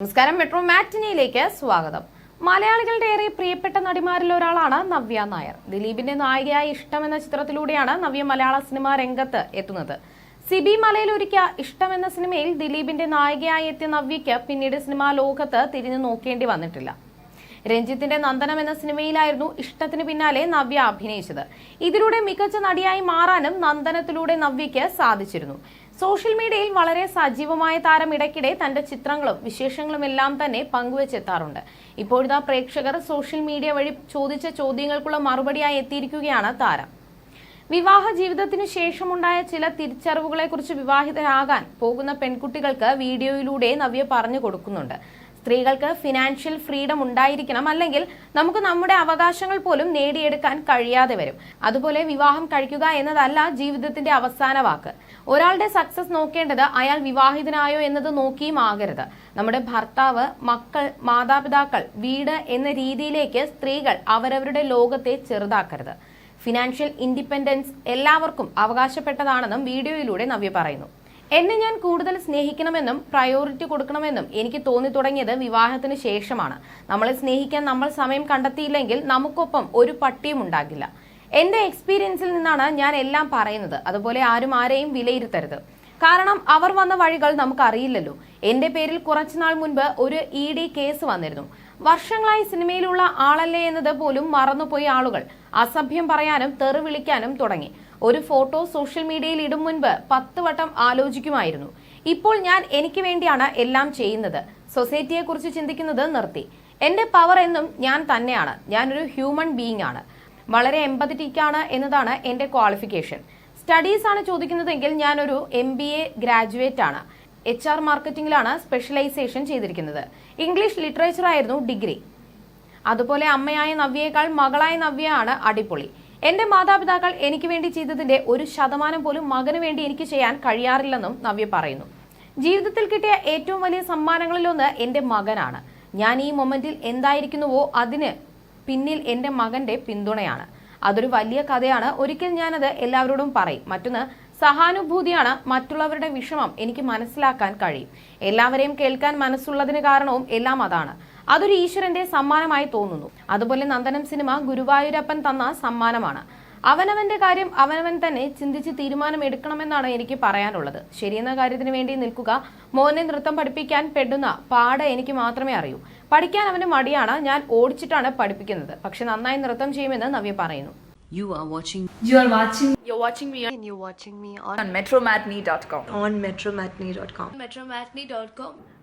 നമസ്കാരം. മെട്രോ മാറ്റിനിയിലേക്ക് സ്വാഗതം. മലയാളികളുടെ ഏറെ പ്രിയപ്പെട്ട നടിമാരിൽ ഒരാളാണ് നവ്യ നായർ. ദിലീപിന്റെ നായികയായി ഇഷ്ടം എന്ന ചിത്രത്തിലൂടെയാണ് നവ്യ മലയാള സിനിമാ രംഗത്ത് എത്തുന്നത്. സിബി മലയിലൊരിക്ക ഇഷ്ടം എന്ന സിനിമയിൽ ദിലീപിന്റെ നായികയായി എത്തിയ നവ്യയ്ക്ക് പിന്നീട് സിനിമാ ലോകത്ത് തിരിഞ്ഞു നോക്കേണ്ടി വന്നിട്ടില്ല. രഞ്ജിത്തിന്റെ നന്ദനം എന്ന സിനിമയിലായിരുന്നു ഇഷ്ടത്തിന് പിന്നാലെ നവ്യ അഭിനയിച്ചത്. ഇതിലൂടെ മികച്ച നടിയായി മാറാനും നന്ദനത്തിലൂടെ നവ്യയ്ക്ക് സാധിച്ചിരുന്നു. സോഷ്യൽ മീഡിയയിൽ വളരെ സജീവമായ താരം ഇടയ്ക്കിടെ തന്റെ ചിത്രങ്ങളും വിശേഷങ്ങളും എല്ലാം തന്നെ പങ്കുവച്ചെത്താറുണ്ട്. ഇപ്പോഴത്തെ പ്രേക്ഷകർ സോഷ്യൽ മീഡിയ വഴി ചോദിച്ച ചോദ്യങ്ങൾക്കുള്ള മറുപടിയായി എത്തിയിരിക്കുകയാണ് താരം. വിവാഹ ജീവിതത്തിനു ശേഷമുണ്ടായ ചില തിരിച്ചറിവുകളെക്കുറിച്ച് വിവാഹിതരാകാൻ പോകുന്ന പെൺകുട്ടികൾക്ക് വീഡിയോയിലൂടെ നവ്യ പറഞ്ഞു കൊടുക്കുന്നുണ്ട്. സ്ത്രീകൾക്ക് ഫിനാൻഷ്യൽ ഫ്രീഡം ഉണ്ടായിരിക്കണം അല്ലെങ്കിൽ നമുക്ക് നമ്മുടെ അവകാശങ്ങൾ പോലും നേടിയെടുക്കാൻ കഴിയാതെ വരും. അതുപോലെ വിവാഹം കഴിക്കുക എന്നതല്ല ജീവിതത്തിന്റെ അവസാന വാക്ക്. ഒരാളുടെ സക്സസ് നോക്കേണ്ടത് അയാൾ വിവാഹിതനായോ എന്നത് നോക്കിയും ആകരുത്. നമ്മുടെ ഭർത്താവ് മക്കൾ മാതാപിതാക്കൾ വീട് എന്ന രീതിയിലേക്ക് സ്ത്രീകൾ അവരവരുടെ ലോകത്തെ ചെറുതാക്കരുത്. ഫിനാൻഷ്യൽ ഇൻഡിപെൻഡൻസ് എല്ലാവർക്കും അവകാശപ്പെട്ടതാണെന്നും വീഡിയോയിലൂടെ നവ്യ പറയുന്നു. എന്നെ ഞാൻ കൂടുതൽ സ്നേഹിക്കണമെന്നും പ്രയോറിറ്റി കൊടുക്കണമെന്നും എനിക്ക് തോന്നി തുടങ്ങിയത് വിവാഹത്തിന് ശേഷമാണ്. നമ്മളെ സ്നേഹിക്കാൻ നമ്മൾ സമയം കണ്ടെത്തിയില്ലെങ്കിൽ നമുക്കൊപ്പം ഒരു പട്ടിയും ഉണ്ടാകില്ല. എന്റെ എക്സ്പീരിയൻസിൽ നിന്നാണ് ഞാൻ എല്ലാം പറയുന്നത്. അതുപോലെ ആരും ആരെയും വിലയിരുത്തരുത്. കാരണം അവർ വന്ന വഴികൾ നമുക്കറിയില്ലല്ലോ. എന്റെ പേരിൽ കുറച്ചുനാൾ മുൻപ് ഒരു ഇ ഡി കേസ് വന്നിരുന്നു. വർഷങ്ങളായി സിനിമയിലുള്ള ആളല്ലേ എന്നത് പോലും മറന്നുപോയ ആളുകൾ. അസഭ്യം പറയാനും തെറി വിളിക്കാനും തുടങ്ങി. ഒരു ഫോട്ടോ സോഷ്യൽ മീഡിയയിൽ ഇടും മുൻപ് പത്ത് വട്ടം ആലോചിക്കുമായിരുന്നു. ഇപ്പോൾ ഞാൻ എനിക്ക് വേണ്ടിയാണ് എല്ലാം ചെയ്യുന്നത്. സൊസൈറ്റിയെ കുറിച്ച് ചിന്തിക്കുന്നത് നിർത്തി. എന്റെ പവർ എന്നും ഞാൻ തന്നെയാണ്. ഞാനൊരു ഹ്യൂമൻ ബീയിങ് ആണ് വളരെ എമ്പതറ്റിക് ആണ് എന്നതാണ് എന്റെ ക്വാളിഫിക്കേഷൻ. സ്റ്റഡീസ് ആണ് ചോദിക്കുന്നതെങ്കിൽ ഞാനൊരു എം ബി എ ഗ്രാജുവേറ്റ് ആണ് എച്ച് ആർ മാർക്കറ്റിംഗിലാണ് സ്പെഷ്യലൈസേഷൻ ചെയ്തിരിക്കുന്നത്. ഇംഗ്ലീഷ് ലിറ്ററേച്ചർ ആയിരുന്നു ഡിഗ്രി. അതുപോലെ അമ്മയായ നവ്യേക്കാൾ മകളായ നവ്യയാണ് അടിപൊളി. എന്റെ മാതാപിതാക്കൾ എനിക്ക് വേണ്ടി ചെയ്തതിന്റെ ഒരു ശതമാനം പോലും മകന് വേണ്ടി എനിക്ക് ചെയ്യാൻ കഴിയാറില്ലെന്നും നവ്യ പറയുന്നു. ജീവിതത്തിൽ കിട്ടിയ ഏറ്റവും വലിയ സമ്മാനങ്ങളിലൊന്ന് എന്റെ മകനാണ്. ഞാൻ ഈ മൊമെന്റിൽ എന്തായിരിക്കുന്നുവോ അതിന് പിന്നിൽ എന്റെ മകന്റെ പിന്തുണയാണ്. അതൊരു വലിയ കഥയാണ്. ഒരിക്കൽ ഞാനത് എല്ലാവരോടും പറയും. മറ്റൊന്ന് സഹാനുഭൂതിയാണ് മറ്റുള്ളവരുടെ വിഷമം എനിക്ക് മനസ്സിലാക്കാൻ കഴിയും. എല്ലാവരെയും കേൾക്കാൻ മനസ്സുള്ളതിന് കാരണവും എല്ലാം അതാണ്. അതൊരു ഈശ്വരന്റെ സമ്മാനമായി തോന്നുന്നു. അതുപോലെ നന്ദനം സിനിമ ഗുരുവായൂരപ്പൻ തന്ന സമ്മാനമാണ്. അവനവന്റെ കാര്യം അവനവൻ തന്നെ ചിന്തിച്ച് തീരുമാനം എടുക്കണമെന്നാണ് എനിക്ക് പറയാനുള്ളത്. ശരിയെന്ന കാര്യത്തിന് വേണ്ടി നിൽക്കുക. മോനെ നൃത്തം പഠിപ്പിക്കാൻ പെടുന്ന പാട എനിക്ക് മാത്രമേ അറിയൂ. പഠിക്കാൻ അവന് മടിയാണ്. ഞാൻ ഓടിച്ചിട്ടാണ് പഠിപ്പിക്കുന്നത്. പക്ഷെ നന്നായി നൃത്തം ചെയ്യുമെന്ന് നവ്യ പറയുന്നു. You are watching You are watching You're watching me on, and you're watching me on, on metromatney.com. on metromatney.com. Metromatney.com.